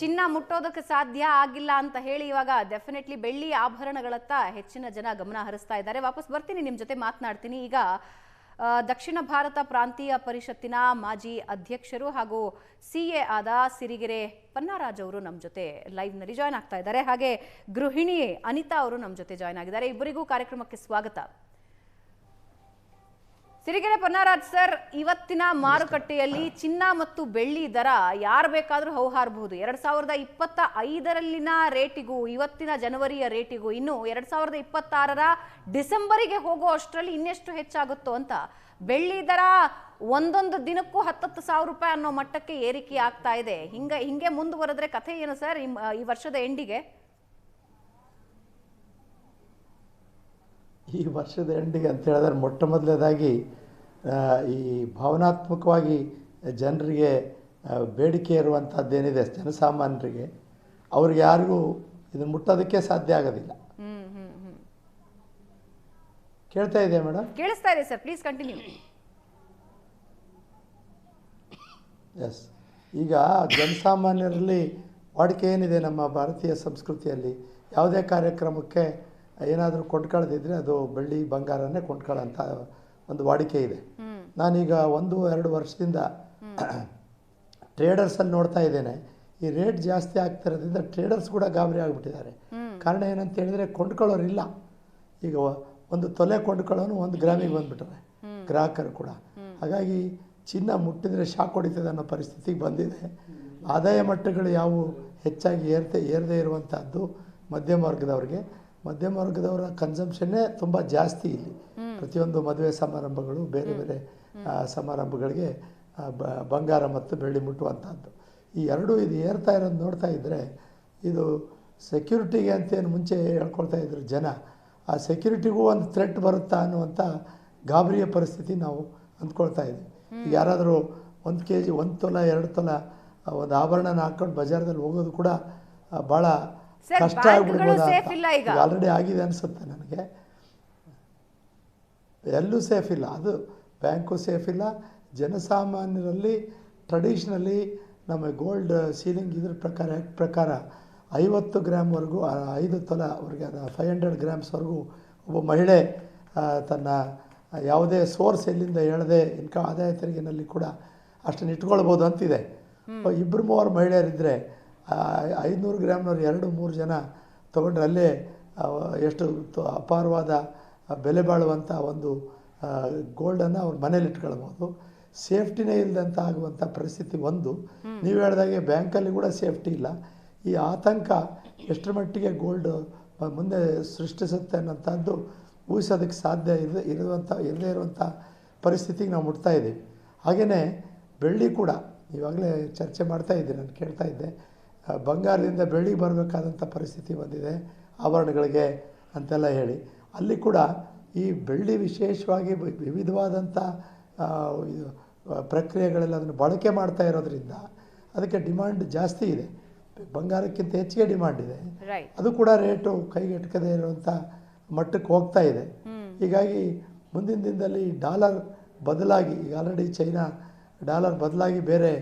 ಚಿನ್ನ ಮುಟ್ಟೋದಕ್ಕೆ ಸಾಧ್ಯ ಆಗಿಲ್ಲ ಅಂತ ಹೇಳಿ ಇವಾಗ ಡೆಫಿನೆಟ್ಲಿ ಬೆಳ್ಳಿ ಆಭರಣಗಳತ್ತ ಹೆಚ್ಚಿನ ಜನ ಗಮನ ಹರಿಸ್ತಾ ಇದ್ದಾರೆ. ವಾಪಸ್ ಬರ್ತೀನಿ ನಿಮ್ಮ ಜೊತೆ ಮಾತನಾಡ್ತೀನಿ. ಈಗ ದಕ್ಷಿಣ ಭಾರತ ಪ್ರಾಂತೀಯ ಪರಿಷತ್ತಿನ ಮಾಜಿ ಅಧ್ಯಕ್ಷರು ಹಾಗೂ ಸಿ ಎ ಆದ ಸಿರಿಗೆರೆ ಪನ್ನಾರಾಜ್ ಅವರು ನಮ್ಮ ಜೊತೆ ಲೈವ್ನಲ್ಲಿ ಜಾಯ್ನ್ ಆಗ್ತಾ ಇದ್ದಾರೆ. ಹಾಗೆ ಗೃಹಿಣಿ ಅನಿತಾ ಅವರು ನಮ್ಮ ಜೊತೆ ಜಾಯ್ನ್ ಆಗಿದ್ದಾರೆ. ಇಬ್ಬರಿಗೂ ಕಾರ್ಯಕ್ರಮಕ್ಕೆ ಸ್ವಾಗತ. ಸಿರಿಗೆರೆ ಪೊನ್ನರಾಜ್ ಸರ್, ಇವತ್ತಿನ ಮಾರುಕಟ್ಟೆಯಲ್ಲಿ ಚಿನ್ನ ಮತ್ತು ಬೆಳ್ಳಿ ದರ ಯಾರು ಬೇಕಾದರೂ ಹೌಹಾರಬಹುದು. ಎರಡ್ ಸಾವಿರದ ಇಪ್ಪತ್ತ ಐದರಲ್ಲಿನ ರೇಟಿಗೂ, ಇವತ್ತಿನ ಜನವರಿಯ ರೇಟಿಗೂ ಇನ್ನು ಎರಡ್ ಸಾವಿರದ ಇಪ್ಪತ್ತಾರರ ಡಿಸೆಂಬರಿಗೆ ಹೋಗೋ ಅಷ್ಟರಲ್ಲಿ ಇನ್ನೆಷ್ಟು ಹೆಚ್ಚಾಗುತ್ತೋ ಅಂತ. ಬೆಳ್ಳಿ ದರ ಒಂದೊಂದು ದಿನಕ್ಕೂ ಹತ್ತತ್ತು ಸಾವಿರ ರೂಪಾಯಿ ಅನ್ನೋ ಮಟ್ಟಕ್ಕೆ ಏರಿಕೆ ಆಗ್ತಾ ಇದೆ. ಹಿಂಗ, ಹಿಂಗೆ ಮುಂದುವರೆದ್ರೆ ಕಥೆ ಏನು ಸರ್, ಈ ವರ್ಷದ ಎಂಡಿಗೆ? ಈ ವರ್ಷದ ಎಂಡಿಗೆ ಅಂತ ಹೇಳಿದ್ರೆ ಮೊಟ್ಟ ಮೊದಲನೇದಾಗಿ ಈ ಭಾವನಾತ್ಮಕವಾಗಿ ಜನರಿಗೆ ಬೇಡಿಕೆ ಇರುವಂಥದ್ದೇನಿದೆ ಜನಸಾಮಾನ್ಯರಿಗೆ ಅವ್ರಿಗೆ ಯಾರಿಗೂ ಇದನ್ನು ಮುಟ್ಟೋದಕ್ಕೆ ಸಾಧ್ಯ ಆಗೋದಿಲ್ಲ. ಕೇಳ್ತಾ ಇದೆಯಾ ಮೇಡಮ್? ಕೇಳಿಸ್ತಾ ಇದೆ ಸರ್ ಪ್ಲೀಸ್ ಕಂಟಿನ್ಯೂ. ಎಸ್. ಈಗ ಜನಸಾಮಾನ್ಯರಲ್ಲಿ ವಾಡಿಕೆ ಏನಿದೆ ನಮ್ಮ ಭಾರತೀಯ ಸಂಸ್ಕೃತಿಯಲ್ಲಿ? ಯಾವುದೇ ಕಾರ್ಯಕ್ರಮಕ್ಕೆ ಏನಾದರೂ ಕೊಂಡ್ಕೊಳ್ಳೋದಿದ್ರೆ ಅದು ಬೆಳ್ಳಿ ಬಂಗಾರನೇ ಕೊಂಡ್ಕೊಳ್ಳೋಂಥ ಒಂದು ವಾಡಿಕೆ ಇದೆ. ನಾನೀಗ ಒಂದು ಎರಡು ವರ್ಷದಿಂದ ಟ್ರೇಡರ್ಸಲ್ಲಿ ನೋಡ್ತಾ ಇದ್ದೇನೆ. ಈ ರೇಟ್ ಜಾಸ್ತಿ ಆಗ್ತಿರೋದ್ರಿಂದ ಟ್ರೇಡರ್ಸ್ ಕೂಡ ಗಾಬರಿ ಆಗಿಬಿಟ್ಟಿದ್ದಾರೆ. ಕಾರಣ ಏನಂತ ಹೇಳಿದ್ರೆ ಕೊಂಡ್ಕೊಳ್ಳೋರಿಲ್ಲ. ಈಗ ಒಂದು ತೊಲೆ ಕೊಂಡ್ಕೊಳ್ಳೋನು ಒಂದು ಗ್ರಾಮಿಗೆ ಬಂದ್ಬಿಟ್ರೆ. ಗ್ರಾಹಕರು ಕೂಡ. ಹಾಗಾಗಿ ಚಿನ್ನ ಮುಟ್ಟಿದ್ರೆ ಶಾಕ್ ಹೊಡಿತದೆ ಅನ್ನೋ ಪರಿಸ್ಥಿತಿಗೆ ಬಂದಿದೆ. ಆದಾಯ ಮಟ್ಟಗಳು ಯಾವುವು? ಹೆಚ್ಚಾಗಿ ಏರ್ತೆ ಏರದೇ ಇರುವಂಥದ್ದು ಮಧ್ಯಮ ವರ್ಗದವ್ರಿಗೆ. ಮಧ್ಯಮ ವರ್ಗದವರ ಕನ್ಸಂಪ್ಷನ್ನೇ ತುಂಬ ಜಾಸ್ತಿ ಇಲ್ಲಿ. ಪ್ರತಿಯೊಂದು ಮದುವೆ ಸಮಾರಂಭಗಳು ಬೇರೆ ಬೇರೆ ಸಮಾರಂಭಗಳಿಗೆ ಬಂಗಾರ ಮತ್ತು ಬೆಳ್ಳಿ ಮುಟ್ಟುವಂಥದ್ದು ಈ ಎರಡೂ ಇದು ಏರ್ತಾ ಇರೋದು ನೋಡ್ತಾ ಇದ್ದರೆ ಇದು ಸೆಕ್ಯೂರಿಟಿಗೆ ಅಂತೇನು ಮುಂಚೆ ಹೇಳ್ಕೊಳ್ತಾ ಇದ್ರು ಜನ ಆ ಸೆಕ್ಯೂರಿಟಿಗೂ ಒಂದು ಥ್ರೆಟ್ ಬರುತ್ತಾ ಅನ್ನುವಂಥ ಗಾಬರಿಯ ಪರಿಸ್ಥಿತಿ ನಾವು ಅಂದ್ಕೊಳ್ತಾ ಇದ್ದೀವಿ ಯಾರಾದರೂ ಒಂದು ಕೆ ಜಿ ಒಂದು ತೊಲ ಎರಡು ತೊಲ ಒಂದು ಆಭರಣನ ಹಾಕೊಂಡು ಬಜಾರ್ದಲ್ಲಿ ಹೋಗೋದು ಕೂಡ ಭಾಳ ಕಷ್ಟ ಆಗ್ಬಿಡ್ಬೋದು. ಆಲ್ರೆಡಿ ಆಗಿದೆ ಅನಿಸುತ್ತೆ ನನಗೆ. ಎಲ್ಲೂ ಸೇಫ್ ಇಲ್ಲ. ಅದು ಬ್ಯಾಂಕು ಸೇಫ್ ಇಲ್ಲ. ಜನಸಾಮಾನ್ಯರಲ್ಲಿ ಟ್ರೆಡಿಷ್ನಲಿ ನಮ್ಮ ಗೋಲ್ಡ್ ಸೀಲಿಂಗ್ ಇದ್ರ ಪ್ರಕಾರ ಆ್ಯಕ್ಟ್ ಪ್ರಕಾರ ಐವತ್ತು ಗ್ರಾಮ್ವರೆಗೂ ಐದು ತೊಲ ಅವ್ರಿಗೆ ಅದು ಫೈವ್ ಹಂಡ್ರೆಡ್ ಗ್ರಾಮ್ಸ್ವರೆಗೂ ಒಬ್ಬ ಮಹಿಳೆ ತನ್ನ ಯಾವುದೇ ಸೋರ್ಸ್ ಎಲ್ಲಿಂದ ಹೇಳದೆ ಇನ್ಕಮ್ ಆದಾಯ ತೆರಿಗೆನಲ್ಲಿ ಕೂಡ ಅಷ್ಟನ್ನು ಇಟ್ಕೊಳ್ಬೋದು ಅಂತಿದೆ. ಇಬ್ಬರು ಮೂವರು ಮಹಿಳೆಯರಿದ್ದರೆ ಐದುನೂರು ಗ್ರಾಮ್ನವ್ರು ಎರಡು ಮೂರು ಜನ ತೊಗೊಂಡ್ರೆ ಅಲ್ಲೇ ಎಷ್ಟು ಅಪಾರವಾದ ಬೆಲೆ ಬಾಳುವಂಥ ಒಂದು ಗೋಲ್ಡನ್ನು ಅವ್ರ ಮನೇಲಿ ಇಟ್ಕೊಳ್ಬೋದು. ಸೇಫ್ಟಿನೇ ಇಲ್ಲದಂತ ಆಗುವಂಥ ಪರಿಸ್ಥಿತಿ ಒಂದು. ನೀವು ಹೇಳ್ದಾಗೆ ಬ್ಯಾಂಕಲ್ಲಿ ಕೂಡ ಸೇಫ್ಟಿ ಇಲ್ಲ. ಈ ಆತಂಕ ಎಷ್ಟರ ಮಟ್ಟಿಗೆ ಗೋಲ್ಡ್ ಮುಂದೆ ಸೃಷ್ಟಿಸುತ್ತೆ ಅನ್ನೋಂಥದ್ದು ಊಹಿಸೋದಕ್ಕೆ ಸಾಧ್ಯ ಇರದೆ ಇರುವಂಥ ಇರದೇ ಇರುವಂಥ ಪರಿಸ್ಥಿತಿಗೆ ನಾವು ಮುಟ್ತಾ ಇದ್ದೀವಿ. ಹಾಗೆಯೇ ಬೆಳ್ಳಿ ಕೂಡ ಇವಾಗಲೇ ಚರ್ಚೆ ಮಾಡ್ತಾ ಇದ್ದೀನಿ ನಾನು ಕೇಳ್ತಾ ಇದ್ದೆ. ಬಂಗಾರದಿಂದ ಬೆಳ್ಳಿ ಬರಬೇಕಾದಂಥ ಪರಿಸ್ಥಿತಿ ಬಂದಿದೆ. ಆಭರಣಗಳಿಗೆ ಅಂತೆಲ್ಲ ಹೇಳಿ. ಅಲ್ಲಿ ಕೂಡ ಈ ಬೆಳ್ಳಿ ವಿಶೇಷವಾಗಿ ವಿವಿಧವಾದಂಥ ಇದು, ಪ್ರಕ್ರಿಯೆಗಳೆಲ್ಲ ಅದನ್ನು ಬಳಕೆ ಮಾಡ್ತಾ ಇರೋದ್ರಿಂದ ಅದಕ್ಕೆ ಡಿಮ್ಯಾಂಡ್ ಜಾಸ್ತಿ ಇದೆ. ಬಂಗಾರಕ್ಕಿಂತ ಹೆಚ್ಚಿಗೆ ಡಿಮ್ಯಾಂಡ್ ಇದೆ. ಅದು ಕೂಡ ರೇಟು ಕೈಗೆಟಕದೇ ಇರುವಂಥ ಮಟ್ಟಕ್ಕೆ ಹೋಗ್ತಾ ಇದೆ. ಹೀಗಾಗಿ ಮುಂದಿನ ದಿನದಲ್ಲಿ ಡಾಲರ್ ಬದಲಾಗಿ ಈಗ ಆಲ್ರೆಡಿ ಚೈನಾ ಡಾಲರ್ ಬದಲಾಗಿ ಬೇರೆ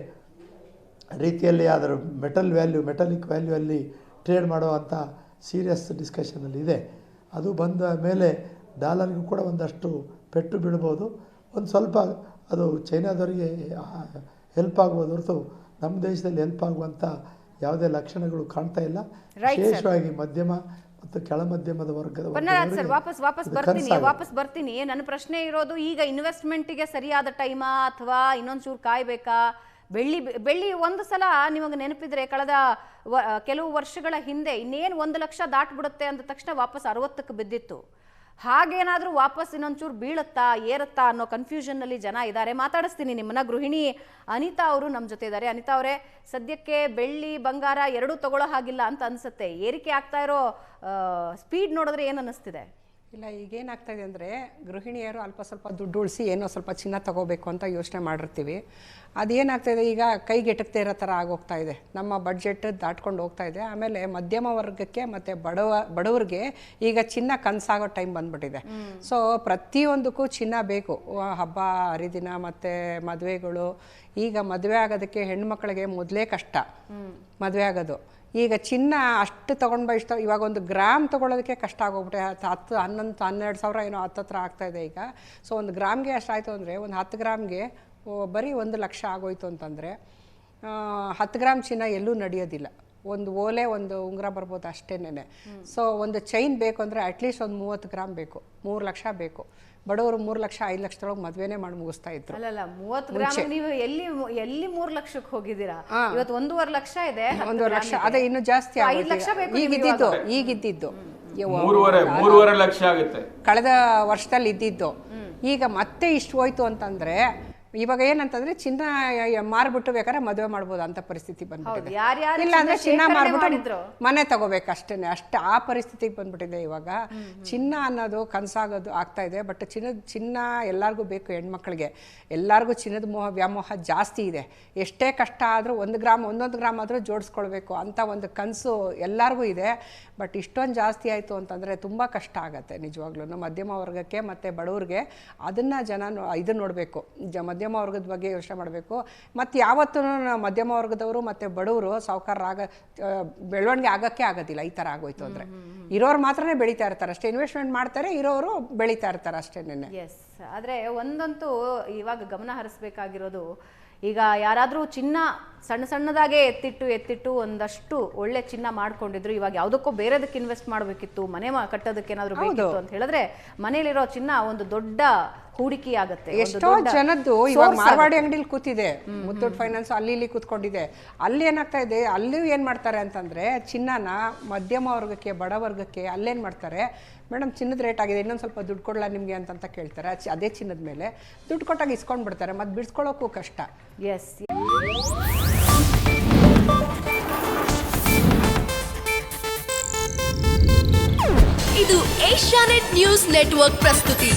ರೀತಿಯಲ್ಲಿ ಅದರ ಮೆಟಲ್ ವ್ಯಾಲ್ಯೂ ಮೆಟಲಿಕ್ ವ್ಯಾಲ್ಯೂ ಅಲ್ಲಿ ಟ್ರೇಡ್ ಮಾಡುವಂಥ ಸೀರಿಯಸ್ ಡಿಸ್ಕಷನಲ್ಲಿ ಇದೆ. ಅದು ಬಂದ ಮೇಲೆ ಡಾಲರ್ಗೂ ಕೂಡ ಒಂದಷ್ಟು ಪೆಟ್ಟು ಬೀಳ್ಬೋದು ಒಂದು ಸ್ವಲ್ಪ ಅದು ಚೈನಾದವರಿಗೆ ಹೆಲ್ಪ್ ಆಗ್ಬೋದು ಹೊರತು ನಮ್ಮ ದೇಶದಲ್ಲಿ ಹೆಲ್ಪ್ ಆಗುವಂಥ ಯಾವುದೇ ಲಕ್ಷಣಗಳು ಕಾಣ್ತಾ ಇಲ್ಲ. ವಿಶೇಷವಾಗಿ ಮಧ್ಯಮ ಮತ್ತು ಕೆಳ ಮಧ್ಯಮದ ವರ್ಗದ ಪನ್ನರಾಜ್ ಸರ್ ವಾಪಸ್ ವಾಪಸ್ ಬರ್ತೀನಿ. ವಾಪಸ್ ಬರ್ತೀನಿ ನನ್ನ ಪ್ರಶ್ನೆ ಇರೋದು ಈಗ ಇನ್ವೆಸ್ಟ್ಮೆಂಟ್ಗೆ ಸರಿಯಾದ ಟೈಮಾ ಅಥವಾ ಇನ್ನೊಂಚೂರು ಕಾಯ್ಬೇಕಾ ಬೆಳ್ಳಿ ಬೆಳ್ಳಿ ಒಂದು ಸಲ ನಿಮಗೆ ನೆನಪಿದ್ರೆ ಕಳೆದ ಕೆಲವು ವರ್ಷಗಳ ಹಿಂದೆ ಇನ್ನೇನು ಒಂದು ಲಕ್ಷ ದಾಟ್ಬಿಡುತ್ತೆ ಅಂದ ತಕ್ಷಣ ವಾಪಸ್ ಅರವತ್ತಕ್ಕೆ ಬಿದ್ದಿತ್ತು. ಹಾಗೇನಾದರೂ ವಾಪಸ್ ಇನ್ನೊಂಚೂರು ಬೀಳುತ್ತಾ, ಏರುತ್ತಾ ಅನ್ನೋ ಕನ್ಫ್ಯೂಷನ್ನಲ್ಲಿ ಜನ ಇದ್ದಾರೆ. ಮಾತಾಡಿಸ್ತೀನಿ ನಿಮ್ಮನ್ನ. ಗೃಹಿಣಿ ಅನಿತಾ ಅವರು ನಮ್ಮ ಜೊತೆ ಇದ್ದಾರೆ. ಅನಿತಾ ಅವರೇ, ಸದ್ಯಕ್ಕೆ ಬೆಳ್ಳಿ, ಬಂಗಾರ ಎರಡೂ ತಗೊಳ್ಳೋ ಹಾಗಿಲ್ಲ ಅಂತ ಅನ್ಸುತ್ತೆ. ಏರಿಕೆ ಆಗ್ತಾ ಇರೋ ಸ್ಪೀಡ್ ನೋಡಿದ್ರೆ ಏನು ಅನ್ನಿಸ್ತಿದೆ ಇಲ್ಲ ಈಗೇನಾಗ್ತಾ ಇದೆ ಅಂದರೆ ಗೃಹಿಣಿಯರು ಅಲ್ಪ ಸ್ವಲ್ಪ ದುಡ್ಡು ಉಳಿಸಿ ಏನೋ ಸ್ವಲ್ಪ ಚಿನ್ನ ತಗೋಬೇಕು ಅಂತ ಯೋಚನೆ ಮಾಡಿರ್ತೀವಿ. ಅದೇನಾಗ್ತಾ ಇದೆ ಈಗ ಕೈಗೆಟಕದೇ ಇರೋ ಥರ ಆಗೋಗ್ತಾ ಇದೆ. ನಮ್ಮ ಬಡ್ಜೆಟ್ ದಾಟ್ಕೊಂಡು ಹೋಗ್ತಾ ಇದೆ. ಆಮೇಲೆ ಮಧ್ಯಮ ವರ್ಗಕ್ಕೆ ಮತ್ತು ಬಡವ ಬಡವರಿಗೆ ಈಗ ಚಿನ್ನ ಕನಸಾಗೋ ಟೈಮ್ ಬಂದ್ಬಿಟ್ಟಿದೆ. ಸೊ ಪ್ರತಿಯೊಂದಕ್ಕೂ ಚಿನ್ನ ಬೇಕು. ಹಬ್ಬ ಹರಿದಿನ ಮತ್ತು ಮದುವೆಗಳು. ಈಗ ಮದುವೆ ಆಗೋದಕ್ಕೆ ಹೆಣ್ಮಕ್ಳಿಗೆ ಮೊದಲೇ ಕಷ್ಟ. ಮದುವೆ ಆಗೋದು. ಈಗ ಚಿನ್ನ ಅಷ್ಟು ತೊಗೊಂಡು ಇಷ್ಟ, ಇವಾಗ ಒಂದು ಗ್ರಾಮ್ ತೊಗೊಳೋದಕ್ಕೆ ಕಷ್ಟ ಆಗೋಗ್ಬಿಟ್ಟೆ. ಹತ್ತು ಹತ್ತು, ಹನ್ನೊಂದು, ಹನ್ನೆರಡು ಸಾವಿರ ಏನೋ ಹತ್ತತ್ರ ಆಗ್ತಾ ಇದೆ ಈಗ. ಸೊ ಒಂದು ಗ್ರಾಮ್ಗೆ ಅಷ್ಟಾಯಿತು ಅಂದರೆ, ಒಂದು ಹತ್ತು ಗ್ರಾಮ್ಗೆ ಬರೀ ಒಂದು ಲಕ್ಷ ಆಗೋಯ್ತು ಅಂತಂದರೆ ಹತ್ತು ಗ್ರಾಮ್ ಚಿನ್ನ ಎಲ್ಲೂ ನಡೆಯೋದಿಲ್ಲ. ಒಂದು ಓಲೆ ಒಂದು ಉಂಗುರ ಬರ್ಬೋದು ಅಷ್ಟೇನೆ ಸೊ ಒಂದು ಚೈನ್ ಬೇಕು ಅಂದರೆ ಅಟ್ಲೀಸ್ಟ್ ಒಂದು ಮೂವತ್ತು ಗ್ರಾಮ್ ಬೇಕು. ಮೂರು ಲಕ್ಷ ಬೇಕು. ಬಡವರು ಮೂರು ಲಕ್ಷ ಐದು ಲಕ್ಷದೊಳಗೆ ಮದುವೆನೇ ಮಾಡಿ ಮುಗಿಸ್ತಾ ಇದ್ರು. ಅಲ್ಲ ಮೂವತ್ತು ಗ್ರಾಮ್ ನೀವು ಎಲ್ಲಿ ಎಲ್ಲಿ ಮೂರ್ ಲಕ್ಷಕ್ಕೆ ಹೋಗಿದ್ದೀರಾ? ಇವತ್ತು ಒಂದೂವರೆ ಲಕ್ಷ ಇದೆ. ಒಂದೂವರೆ ಲಕ್ಷ. ಅದೇ ಇನ್ನು ಜಾಸ್ತಿ ಐದು ಲಕ್ಷ. ಬೇಕು ಈಗ ನಿಮ್ಗೆ ಇದ್ದಿದ್ದು ಈಗ ಇದ್ದಿದ್ದು ಯವ್ವ, ಮೂರುವರೆ ಮೂರುವರೆ ಲಕ್ಷ ಆಗುತ್ತೆ. ಕಳೆದ ವರ್ಷದಲ್ಲಿ ಇದ್ದಿದ್ದು ಈಗ ಮತ್ತೆ ಇಷ್ಟು ಹೋಯ್ತು ಅಂತಂದ್ರೆ ಇವಾಗ ಏನಂತಂದ್ರೆ ಚಿನ್ನ ಮಾರ್ಬಿಟ್ಟು ಬೇಕಾದ್ರೆ ಮದುವೆ ಮಾಡ್ಬೋದು ಅಂತ ಪರಿಸ್ಥಿತಿ ಬಂದ್ಬಿಟ್ಟಿದೆ. ಇಲ್ಲ ಅಂದ್ರೆ ಚಿನ್ನ ಮಾರ್ಬಿಟ್ಟು ಮನೆ ತಗೋಬೇಕು ಅಷ್ಟೇನೆ. ಅಷ್ಟು ಆ ಪರಿಸ್ಥಿತಿಗೆ ಬಂದ್ಬಿಟ್ಟಿದೆ ಇವಾಗ. ಚಿನ್ನ ಅನ್ನೋದು ಕನಸಾಗೋದು ಆಗ್ತಾ ಇದೆ ಬಟ್ ಚಿನ್ನ ಚಿನ್ನ ಎಲ್ಲರಿಗೂ ಬೇಕು ಹೆಣ್ಮಕ್ಳಿಗೆ. ಎಲ್ಲರಿಗೂ ಚಿನ್ನದ ಮೋಹ ವ್ಯಾಮೋಹ ಜಾಸ್ತಿ ಇದೆ. ಎಷ್ಟೇ ಕಷ್ಟ ಆದರೂ ಒಂದು ಗ್ರಾಮ್ ಒಂದೊಂದು ಗ್ರಾಮ್ ಆದರೂ ಜೋಡಿಸ್ಕೊಳ್ಬೇಕು ಅಂತ ಒಂದು ಕನಸು ಎಲ್ಲರಿಗೂ ಇದೆ. ಬಟ್ ಇಷ್ಟೊಂದು ಜಾಸ್ತಿ ಆಯಿತು ಅಂತಂದರೆ ತುಂಬ ಕಷ್ಟ ಆಗುತ್ತೆ ನಿಜವಾಗ್ಲೂ ಮಧ್ಯಮ ವರ್ಗಕ್ಕೆ ಮತ್ತು ಬಡವ್ರಿಗೆ. ಅದನ್ನು ಜನ ಇದನ್ನ ನೋಡಬೇಕು. ಜ ಮಧ್ಯಮ ವರ್ಗದ ಬಗ್ಗೆ ಯೋಚನೆ ಮಾಡಬೇಕು. ಮತ್ತು ಯಾವತ್ತೂ ಮಧ್ಯಮ ವರ್ಗದವರು ಮತ್ತು ಬಡವರು ಸಾವುಕಾರರಾಗ ಬೆಳವಣಿಗೆ ಆಗೋಕ್ಕೆ ಆಗೋದಿಲ್ಲ. ಈ ಥರ ಆಗೋಯ್ತು ಅಂದರೆ. ಇರೋರು ಮಾತ್ರನೇ ಬೆಳೀತಾ ಇರ್ತಾರೆ. ಅಷ್ಟೇ ಇನ್ವೆಸ್ಟ್ಮೆಂಟ್ ಮಾಡ್ತಾರೆ ಇರೋರು ಬೆಳೀತಾ ಇರ್ತಾರೆ ಅಷ್ಟೇನೆ ಎಸ್ ಆದರೆ ಒಂದಂತೂ ಇವಾಗ ಗಮನ ಹರಿಸ್ಬೇಕಾಗಿರೋದು ಈಗ ಯಾರಾದರೂ ಚಿನ್ನ ಸಣ್ಣ ಸಣ್ಣದಾಗೆ ಎತ್ತಿಟ್ಟು ಎತ್ತಿಟ್ಟು ಒಂದಷ್ಟು ಒಳ್ಳೆ ಚಿನ್ನ ಮಾಡ್ಕೊಂಡಿದ್ರು ಇವಾಗ ಯಾವುದಕ್ಕೋ ಬೇರೆದಕ್ಕೆ ಇನ್ವೆಸ್ಟ್ ಮಾಡಬೇಕಿತ್ತು ಮನೆ ಕಟ್ಟೋದಕ್ಕೆ ಏನಾದರೂ ಬೇಕಿತ್ತು ಅಂತ ಹೇಳಿದ್ರೆ ಮನೇಲಿರೋ ಚಿನ್ನ ಒಂದು ದೊಡ್ಡ ಹೂಡಿಕೆ ಆಗುತ್ತೆ ಎಷ್ಟೋ ಜನದ್ದು ಇವಾಗ ಮಾರ್ವಾಡಿ ಅಂಗಡಿಲಿ ಕೂತಿದೆ ಮುತ್ತೂಟ್ ಫೈನಾನ್ಸ್ ಅಲ್ಲಿ ಇಲ್ಲಿ ಕೂತ್ಕೊಂಡಿದೆ. ಅಲ್ಲಿ ಏನಾಗ್ತಾ ಇದೆ ಅಲ್ಲಿ ಏನ್ ಮಾಡ್ತಾರೆ ಅಂತಂದ್ರೆ ಚಿನ್ನನ ಮಧ್ಯಮ ವರ್ಗಕ್ಕೆ ಬಡ ವರ್ಗಕ್ಕೆ ಅಲ್ಲೇನ್ ಮಾಡ್ತಾರೆ? ಮೇಡಮ್ ಚಿನ್ನದ ರೇಟ್ ಆಗಿದೆ ಇನ್ನೊಂದು ಸ್ವಲ್ಪ ದುಡ್ಡು ಕೊಡಲ್ಲ ನಿಮಗೆ ಅಂತ ಕೇಳ್ತಾರೆ. ಅದೇ ಚಿನ್ನದ ಮೇಲೆ. ದುಡ್ಡು ಕೊಟ್ಟಾಗ ಇಸ್ಕೊಂಡು ಬಿಡ್ತಾರೆ ಮತ್ತು ಬಿಡಿಸ್ಕೊಳ್ಳೋಕ್ಕೂ ಕಷ್ಟ. ಎಸ್ ಇದು ಏಷ್ಯಾನೆಟ್ ನ್ಯೂಸ್ ನೆಟ್ವರ್ಕ್ ಪ್ರಸ್ತುತಿ.